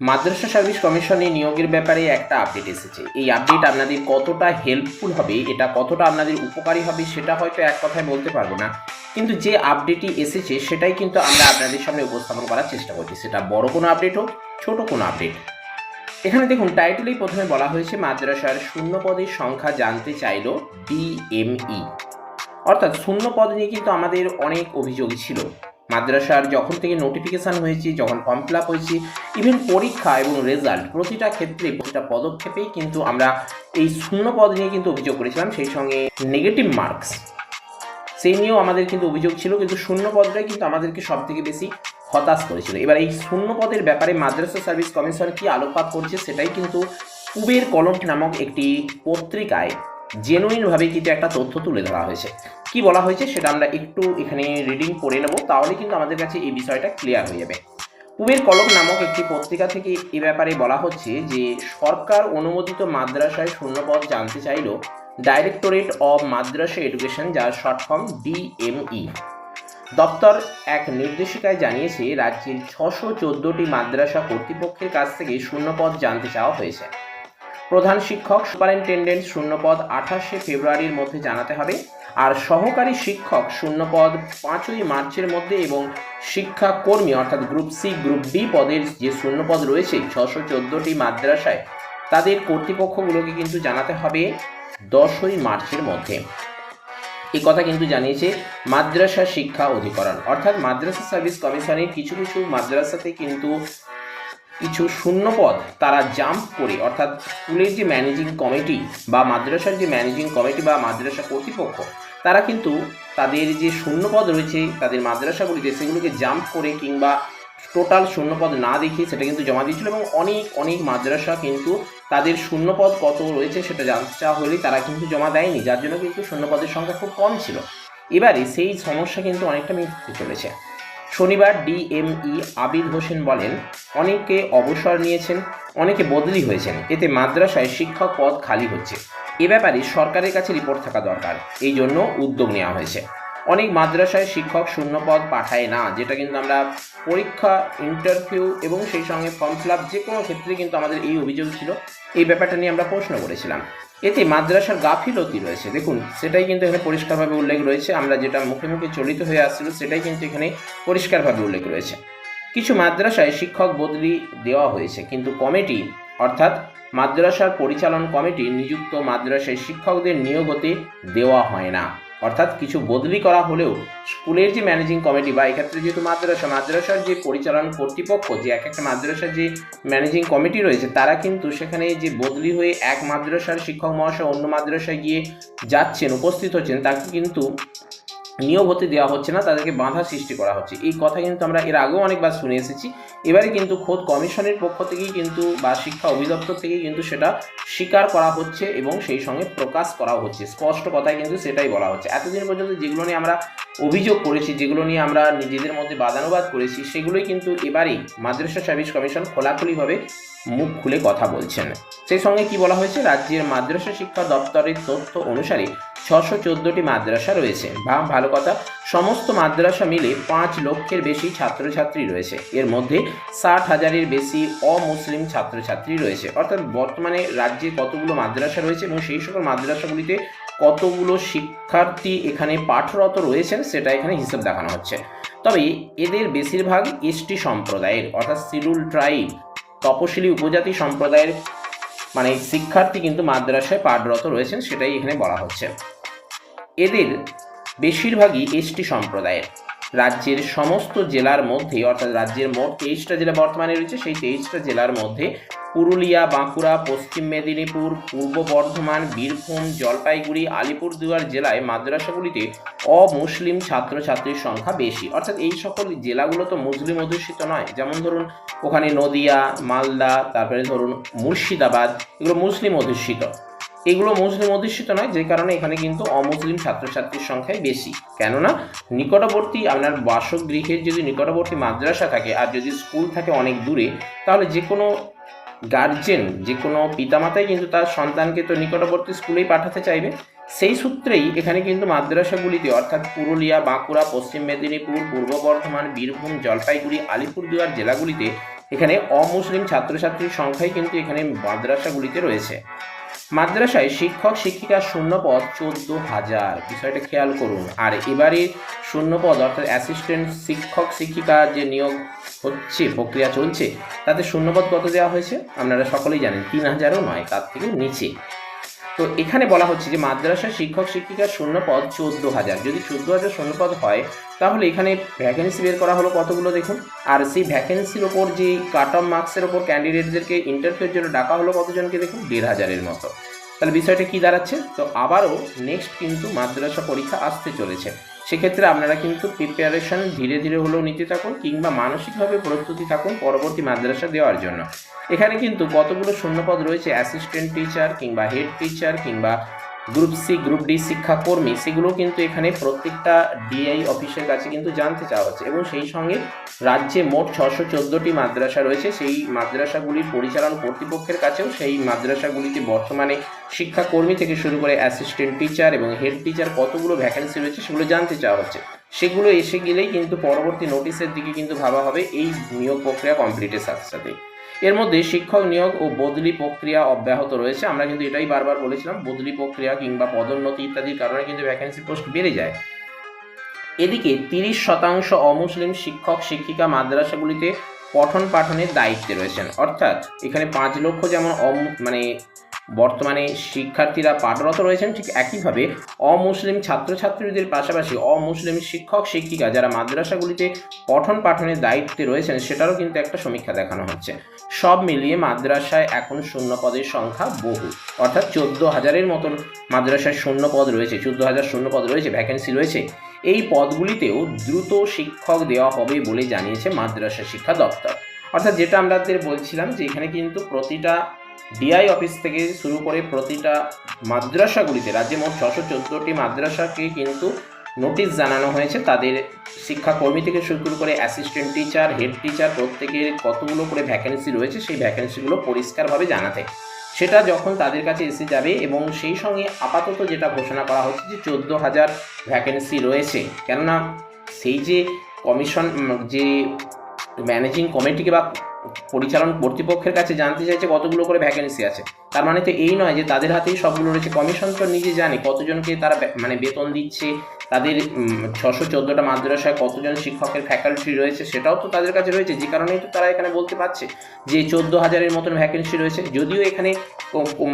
মাদ্রাসা service কমিশনে নিয়োগের ব্যাপারে একটা আপডেট এসেছে। এই আপডেট আপনাদের কতটা হেল্পফুল হবে, এটা কতটা আপনাদের উপকারী হবে, সেটা হয়তো এক কথায় বলতে পারব না। কিন্তু যে আপডেটটি এসেছে, সেটাই কিন্তু আমরা আপনাদের সামনে উপস্থাপন করার চেষ্টা করছি। সেটা বড় কোনো আপডেট হোক, ছোট কোনো আপডেট এখানে দেখুন টাইটেলেই প্রথমে বলা হয়েছে, মাদ্রাসার শূন্য পদের সংখ্যা জানতে চাইল ডিএমই অর্থাৎ শূন্য পদ নিয়ে কিন্তু আমাদের অনেক অভিযোগ ছিল। মাদ্রাসার যখন থেকে নোটিফিকেশান হয়েছে, যখন ফর্ম ফিল আপ হয়েছে ইভেন পরীক্ষা এবং রেজাল্ট প্রতিটা ক্ষেত্রে, প্রতিটা পদক্ষেপেই কিন্তু আমরা এই শূন্য পদ নিয়ে কিন্তু অভিযোগ করেছিলাম, সেই সঙ্গে নেগেটিভ মার্কস সেই নিয়েও আমাদের কিন্তু অভিযোগ ছিল, কিন্তু শূন্য পদটাই কিন্তু আমাদেরকে সব থেকে বেশি হতাশ করেছিল। এবার এই শূন্য পদের ব্যাপারে মাদ্রাসা সার্ভিস কমিশন কি আলোকপাত করছে, সেটাই কিন্তু কুবের কলম নামক একটি পত্রিকায় জেনুইনভাবে কিন্তু একটা তথ্য তুলে ধরা হয়েছে। কি বলা হয়েছে সেটা আমরা একটু এখানে রিডিং করে নেব, তাহলে কিন্তু আমাদের কাছে এই বিষয়টা ক্লিয়ার হয়ে যাবে। কুবের কলম নামক একটি পত্রিকা থেকে এ ব্যাপারে বলা হচ্ছে যে, সরকার অনুমোদিত মাদ্রাসায় শূন্যপদ জানতে চাইল ডাইরেক্টরেট অব মাদ্রাসা এডুকেশন যার শর্ট ফর্ম ডিএমই দপ্তর এক নির্দেশিকায় জানিয়েছে, রাজ্যের ছশো চোদ্দোটি মাদ্রাসা কর্তৃপক্ষের কাছ থেকে শূন্যপদ জানতে চাওয়া হয়েছে। প্রধান শিক্ষক সুপারিনটেন্ডেন্ট শূন্যপদ আঠাশে ফেব্রুয়ারির মধ্যে জানাতে হবে। আর সহকারী শিক্ষক শূন্যপদ পাঁচই মার্চের মধ্যে এবং শিক্ষা কর্মী অর্থাৎ গ্রুপ সি, গ্রুপ ডি পদের যে শূন্যপদ রয়েছে ছশো চোদ্দোটি মাদ্রাসায়, তাদের কর্তৃপক্ষগুলোকে কিন্তু জানাতে হবে দশই মার্চের মধ্যে। এই কথা কিন্তু জানিয়েছে মাদ্রাসা শিক্ষা অধিকরণ। অর্থাৎ মাদ্রাসা সার্ভিস কমিশনের কিছু কিছু মাদ্রাসাতে কিন্তু কিছু শূন্যপদ তারা জাম্প করে, অর্থাৎ স্কুলের যে ম্যানেজিং কমিটি বা মাদ্রাসার যে ম্যানেজিং কমিটি বা মাদ্রাসা কর্তৃপক্ষ, তারা কিন্তু তাদের যে শূন্যপদ রয়েছে, তাদের মাদ্রাসাগুলিতে সেগুলোকে জাম্প করে কিংবা টোটাল শূন্যপদ না দেখিয়ে সেটা কিন্তু জমা দিয়েছিল এবং অনেক অনেক মাদ্রাসা কিন্তু তাদের শূন্যপদ কত রয়েছে সেটা জানতে চাওয়া হলেই তারা কিন্তু জমা দেয়নি, যার জন্য কিন্তু শূন্যপদের সংখ্যা খুব কম ছিল। এবারে সেই সমস্যা কিন্তু অনেকটা মিটতে চলেছে। শনিবার ডিএমই আবিদ হোসেন বলেন, অনেকে অবসর নিয়েছেন, অনেকে বদলি হয়েছেন। এতে মাদ্রাসায় শিক্ষক পদ খালি হচ্ছে। এ ব্যাপারে সরকারের কাছে রিপোর্ট থাকা দরকার। এই জন্য উদ্যোগ নেওয়া হয়েছে। অনেক মাদ্রাসায় শিক্ষক শূন্য পদ পাঠায় না, যেটা কিন্তু আমরা পরীক্ষা ইন্টারভিউ এবং সেই সঙ্গে ফর্ম ফিল আপ যে কোনো ক্ষেত্রে কিন্তু আমাদের এই অভিযোগ ছিল। এই ব্যাপারটা নিয়ে আমরা প্রশ্ন করেছিলাম। এতে মাদ্রাসার গাফিলতি রয়েছে। দেখুন, সেটাই কিন্তু এখানে পরিষ্কারভাবে উল্লেখ রয়েছে। আমরা যেটা মুখে মুখে চলিত হয়ে আসছিল, সেটাই কিন্তু এখানে পরিষ্কারভাবে উল্লেখ রয়েছে। কিছু মাদ্রাসায় শিক্ষক বদলি দেওয়া হয়েছে, কিন্তু কমিটি, অর্থাৎ মাদ্রাসার পরিচালন কমিটি, নিযুক্ত মাদ্রাসায় শিক্ষকদের নিয়োগ হতে দেওয়া হয় না। অর্থাৎ কিছু বদলি করা হলেও স্কুলের যে ম্যানেজিং কমিটি বা এক্ষেত্রে যেহেতু মাদ্রাসা, মাদ্রাসার যে পরিচালন কর্তৃপক্ষ, যে এক একটা মাদ্রাসার যে ম্যানেজিং কমিটি রয়েছে, তারা কিন্তু সেখানে যে বদলি হয়ে এক মাদ্রাসার শিক্ষক মহাশয় অন্য মাদ্রাসায় গিয়ে যাচ্ছেন, উপস্থিত হচ্ছেন, তাকে কিন্তু নিয়োগ হতে দেওয়া হচ্ছে না, তাদেরকে বাধা সৃষ্টি করা হচ্ছে। এই কথা কিন্তু আমরা এর আগেও অনেকবার শুনে এসেছি। এবারে কিন্তু খোদ কমিশনের পক্ষ থেকেই কিন্তু বা শিক্ষা অধিদপ্তর থেকেই কিন্তু সেটা স্বীকার করা হচ্ছে এবং সেই সঙ্গে প্রকাশ করা হচ্ছে। স্পষ্ট কথায় কিন্তু সেটাই বলা হচ্ছে। এতদিন পর্যন্ত যেগুলো নিয়ে আমরা অভিযোগ করেছি, যেগুলো নিয়ে আমরা নিজেদের মধ্যে বাদানুবাদ করেছি, সেগুলোই কিন্তু এবারেই মাদ্রাসা সার্ভিস কমিশন খোলাখুলিভাবে মুখ খুলে কথা বলছেন। সেই সঙ্গে কি বলা হয়েছে? রাজ্যের মাদ্রাসা শিক্ষা দপ্তরের তথ্য অনুসারে ছশো চোদ্দোটি মাদ্রাসা রয়েছে। বা ভালো কথা। সমস্ত মাদ্রাসা মিলে পাঁচ লক্ষের বেশি ছাত্রছাত্রী রয়েছে। এর মধ্যে ষাট হাজারের বেশি অমুসলিম ছাত্রছাত্রী রয়েছে। অর্থাৎ বর্তমানে রাজ্যে কতগুলো মাদ্রাসা রয়েছে এবং সেই সকল মাদ্রাসাগুলিতে কতগুলো শিক্ষার্থী এখানে পাঠরত রয়েছেন সেটা এখানে হিসেব দেখানো হচ্ছে। তবে এদের বেশিরভাগ এসটি সম্প্রদায়ের, অর্থাৎ শিডিউল ট্রাইব, তপশিলি উপজাতি সম্প্রদায়ের মানে শিক্ষার্থী কিন্তু মাদ্রাসায় পাঠরত রয়েছেন, সেটাই এখানে বলা হচ্ছে। এদের বেশিরভাগই এসটি সম্প্রদায়ের। রাজ্যের সমস্ত জেলার মধ্যে, অর্থাৎ রাজ্যের মোট তেইশটা জেলা বর্তমানে রয়েছে, সেই তেইশটা জেলার মধ্যে পুরুলিয়া, বাঁকুড়া, পশ্চিম মেদিনীপুর, পূর্ব বর্ধমান, বীরভূম, জলপাইগুড়ি, আলিপুরদুয়ার জেলায় মাদ্রাসাগুলিতে অমুসলিম ছাত্রছাত্রীর সংখ্যা বেশি। অর্থাৎ এই সকল জেলাগুলো তো মুসলিম অধ্যুষিত নয়। যেমন ধরুন, ওখানে নদিয়া, মালদা, তারপরে ধরুন মুর্শিদাবাদ, এগুলো মুসলিম অধ্যুষিত। এগুলো মুসলিম অধ্যুষিত নয়, যে কারণে এখানে কিন্তু অমুসলিম ছাত্রছাত্রীর সংখ্যাই বেশি। কেননা, নিকটবর্তী আপনার বাসগৃহের যদি নিকটবর্তী মাদ্রাসা থাকে আর যদি স্কুল থাকে অনেক দূরে, তাহলে যে কোনো গার্জেন, যে কোনো পিতামাতাই কিন্তু তার সন্তানকে তো নিকটবর্তী স্কুলেই পাঠাতে চাইবে। সেই সূত্রেই এখানে কিন্তু মাদ্রাসাগুলিতে, অর্থাৎ পুরুলিয়া, বাঁকুড়া, পশ্চিম মেদিনীপুর, পূর্ব বর্ধমান, বীরভূম, জলপাইগুড়ি, আলিপুরদুয়ার জেলাগুলিতে এখানে অমুসলিম ছাত্রছাত্রীর সংখ্যাই কিন্তু এখানে মাদ্রাসাগুলিতে রয়েছে। মাদ্রাসায় শিক্ষক শিক্ষিকার শূন্যপদ চোদ্দ হাজার। বিষয়টা খেয়াল করুন। আর এবারে শূন্যপদ, অর্থাৎ অ্যাসিস্ট্যান্ট শিক্ষক, শিক্ষিকা যে নিয়োগ হচ্ছে, প্রক্রিয়া চলছে, তাতে শূন্যপদ কত দেওয়া হয়েছে? আপনারা সকলেই জানেন, তিন হাজারও নয়, তার থেকে নিচে। তো এখানে বলা হচ্ছে যে মাদ্রাসা শিক্ষক শিক্ষিকার শূন্যপদ চোদ্দ হাজার। যদি চোদ্দ হাজার শূন্যপদ হয়, তাহলে এখানে ভ্যাকেন্সি বের করা হলো কতগুলো দেখুন? আর সেই ভ্যাকেন্সির ওপর যে কাট অফ মার্কসের ওপর ক্যান্ডিডেটদেরকে ইন্টারভিউর জন্য ডাকা হলো কতজনকে দেখুন? দেড় হাজারের মতো। তাহলে বিষয়টা কী দাঁড়াচ্ছে? তো আবারও নেক্সট কিন্তু মাদ্রাসা পরীক্ষা আসতে চলেছে। সেক্ষেত্রে আপনারা কিন্তু প্রিপারেশন ধীরে ধীরে হলেও নিতে থাকুন কিংবা মানসিকভাবে প্রস্তুতি থাকুন পরবর্তী মাদ্রাসা দেওয়ার জন্য। এখানে কিন্তু কতগুলো শূন্যপদ রয়েছে অ্যাসিস্ট্যান্ট টিচার কিংবা হেড টিচার কিংবা গ্রুপ সি, গ্রুপ ডি শিক্ষাকর্মী, সেগুলো কিন্তু এখানে প্রত্যেকটা ডিআই অফিসের কাছে কিন্তু জানতে চাওয়া হচ্ছে এবং সেই সঙ্গে রাজ্যে মোট ছশো চোদ্দোটি মাদ্রাসা রয়েছে। সেই মাদ্রাসাগুলির পরিচালন কর্তৃপক্ষের কাছেও সেই মাদ্রাসাগুলিতে বর্তমানে শিক্ষাকর্মী থেকে শুরু করে অ্যাসিস্ট্যান্ট টিচার এবং হেড টিচার কতগুলো ভ্যাকেন্সি রয়েছে সেগুলো জানতে চাওয়া হচ্ছে। সেগুলো এসে গেলেই কিন্তু পরবর্তী নোটিশের দিকে কিন্তু ভাবা হবে এই নিয়োগ প্রক্রিয়া কমপ্লিটের সাথে সাথে। এর মধ্যে শিক্ষক নিয়োগ ও বদলি প্রক্রিয়া অব্যাহত রয়েছে। আমরা কিন্তু এটাই বারবার বলেছিলাম, বদলি প্রক্রিয়া কিংবা পদোন্নতি ইত্যাদির কারণে কিন্তু ভ্যাকেন্সি পোস্ট বেড়ে যায়। এদিকে তিরিশ শতাংশ অমুসলিম শিক্ষক, শিক্ষিকা মাদ্রাসাগুলিতে পঠন পাঠনের দায়িত্বে রয়েছেন। অর্থাৎ এখানে পাঁচ লক্ষ যেমন মানে বর্তমানে শিক্ষার্থীরা পাঠরত রয়েছেন ঠিক একইভাবে অমুসলিম ছাত্রছাত্রীদের পাশাপাশি অমুসলিম শিক্ষক, শিক্ষিকা যারা মাদ্রাসাগুলিতে পঠন পাঠনের দায়িত্বে রয়েছেন সেটারও কিন্তু একটা সমীক্ষা দেখানো হচ্ছে। সব মিলিয়ে মাদ্রাসায় এখন শূন্য পদের সংখ্যা বহু। অর্থাৎ চোদ্দ হাজারের মতন মাদ্রাসায় শূন্য পদ রয়েছে, চোদ্দ হাজার শূন্য পদ রয়েছে ভ্যাকেন্সি রয়েছে। এই পদগুলিতেও দ্রুত শিক্ষক দেওয়া হবে বলে জানিয়েছে মাদ্রাসা শিক্ষা দপ্তর। অর্থাৎ যেটা আমাদের বলছিলাম যে এখানে কিন্তু প্রতিটা ডিআই অফিস থেকে শুরু করে প্রতিটা মাদ্রাসাগুলিতে, রাজ্যে মোট ছশো চোদ্দোটি মাদ্রাসাকে কিন্তু নোটিশ জানানো হয়েছে। তাদের শিক্ষাকর্মী থেকে শুরু করে অ্যাসিস্ট্যান্ট টিচার হেড টিচার প্রত্যেকের কতগুলো করে ভ্যাকেন্সি রয়েছে, সেই ভ্যাকেন্সিগুলো পরিষ্কারভাবে জানাতে। সেটা যখন তাদের কাছে এসে যাবে এবং সেই সঙ্গে আপাতত যেটা ঘোষণা করা হচ্ছে যে চোদ্দ হাজার ভ্যাকেন্সি রয়েছে। কেননা সেই যে কমিশন যে ম্যানেজিং কমিটিকে বা পরিচালন কর্তৃপক্ষের কাছে জানতে চাইছে কতগুলো করে ভ্যাকেন্সি আছে। তার মানে তো এই নয় যে তাদের হাতেই সবগুলো রয়েছে। কমিশন তো নিজে জানে কতজনকে তারা মানে বেতন দিচ্ছে, তাদের ছশো চোদ্দোটা মাদ্রাসায় কতজন শিক্ষকের ফ্যাকাল্টি রয়েছে সেটাও তো তাদের কাছে রয়েছে। যে কারণেই তো তারা এখানে বলতে পারছে যে চোদ্দ হাজারের মতন ভ্যাকেন্সি রয়েছে। যদিও এখানে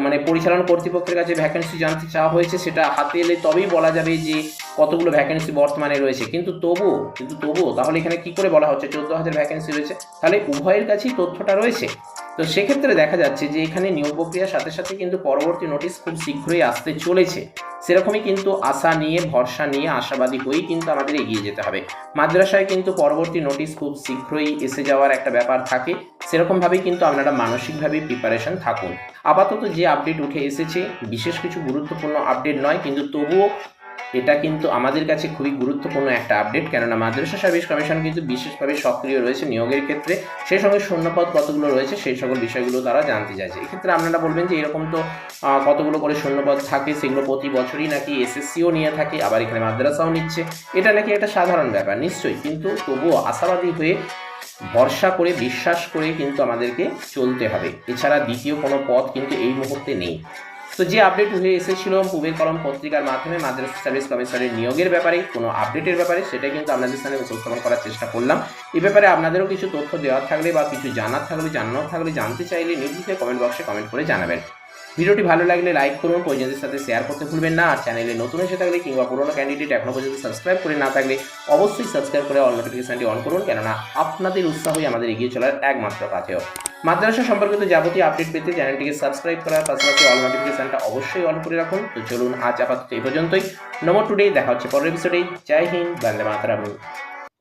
মানে পরিচালন কর্তৃপক্ষের কাছে ভ্যাকেন্সি জানতে চাওয়া হয়েছে সেটা হাতে এলে তবেই বলা যাবে যে কতগুলো ভ্যাকেন্সি বর্তমানে রয়েছে। কিন্তু তবুও কিন্তু তবুও তাহলে এখানে কি করে বলা হচ্ছে? চোদ্দ হাজার ভ্যাকেন্সি রয়েছে। তাহলে উভয়ের কাছেই তথ্যটা রয়েছে। তো সেক্ষেত্রে দেখা যাচ্ছে যে এখানে নিয়োগ প্রক্রিয়ার সাথে সাথে কিন্তু পরবর্তী নোটিশ খুব শীঘ্রই আসতে চলেছে। সেরকমই কিন্তু আশা নিয়ে, ভরসা নিয়ে, আশাবাদী হয়েই কিন্তু আমাদের এগিয়ে যেতে হবে। মাদ্রাসায় কিন্তু পরবর্তী নোটিশ খুব শীঘ্রই এসে যাওয়ার একটা ব্যাপার থাকে। সেরকমভাবেই কিন্তু আপনারা মানসিকভাবে প্রিপারেশন থাকুন। আপাতত যে আপডেট উঠে এসেছে, বিশেষ কিছু গুরুত্বপূর্ণ আপডেট নয়, কিন্তু তবুও এটা কিন্তু আমাদের কাছে খুবই গুরুত্বপূর্ণ একটা আপডেট কেননা মাদ্রাসা সার্ভিস কমিশন কিন্তু বিশেষভাবে সক্রিয় রয়েছে নিয়োগের ক্ষেত্রে। সেই সঙ্গে শূন্যপদ কতগুলো রয়েছে সেই সকল বিষয়গুলো তারা জানতে চাইছে। এক্ষেত্রে আপনারা বলবেন যে এরকম তো কতগুলো করে শূন্যপদ থাকে সেগুলো প্রতি বছরই নাকি এসএসসিও নিয়ে থাকে, আবার এখানে মাদ্রাসাও নিচ্ছে। এটা নাকি একটা সাধারণ ব্যাপার, নিশ্চয়ই। কিন্তু তবুও আশাবাদী হয়ে, ভরসা করে, বিশ্বাস করে কিন্তু আমাদেরকে চলতে হবে। এছাড়া দ্বিতীয় কোনো পথ কিন্তু এই মুহূর্তে নেই। তো যে আপডেট উঠে এসেছিল পূবের কলম পত্রিকার মাধ্যমে, মাদ্রাসা সার্ভিস কমিশনের নিয়োগের ব্যাপারে, কোনো আপডেটের ব্যাপারে, সেটাই কিন্তু আপনাদের সামনে উপস্থাপন করার চেষ্টা করলাম। এ ব্যাপারে আপনাদেরও কিছু তথ্য দেওয়ার থাকলে বা কিছু জানার থাকলে, জানানোর থাকলে জানতে চাইলে নির্দিষ্ট কমেন্ট বক্সে কমেন্ট করে জানাবেন। ভিডিওটি ভালো লাগলে লাইক করুন, পরিজনদের সাথে শেয়ার করতে ভুলবেন না, আর চ্যানেলে নতুন এসে থাকলে কিংবা পুরোনো ক্যান্ডিডেট এখনও পর্যন্ত সাবস্ক্রাইব করে না থাকলে অবশ্যই সাবস্ক্রাইব করে অল নোটিফিকেশনটি অন করুন, কেননা আপনাদের উৎসাহই আমাদের এগিয়ে চলার একমাত্র পাথেয় মাদ্রাসা সম্পর্কিত যাবতীয় আপডেট পেতে চ্যানেলটিকে সাবস্ক্রাইব করার পাশাপাশি অল নোটিফিকেশনটা অবশ্যই অন করে রাখুন। তো চলুন আজ আপাতত এই পর্যন্তই। নমো টুডে দেখা হচ্ছে পরের এপিসোডে জয় হিন্দ, বন্দে মাতারাম।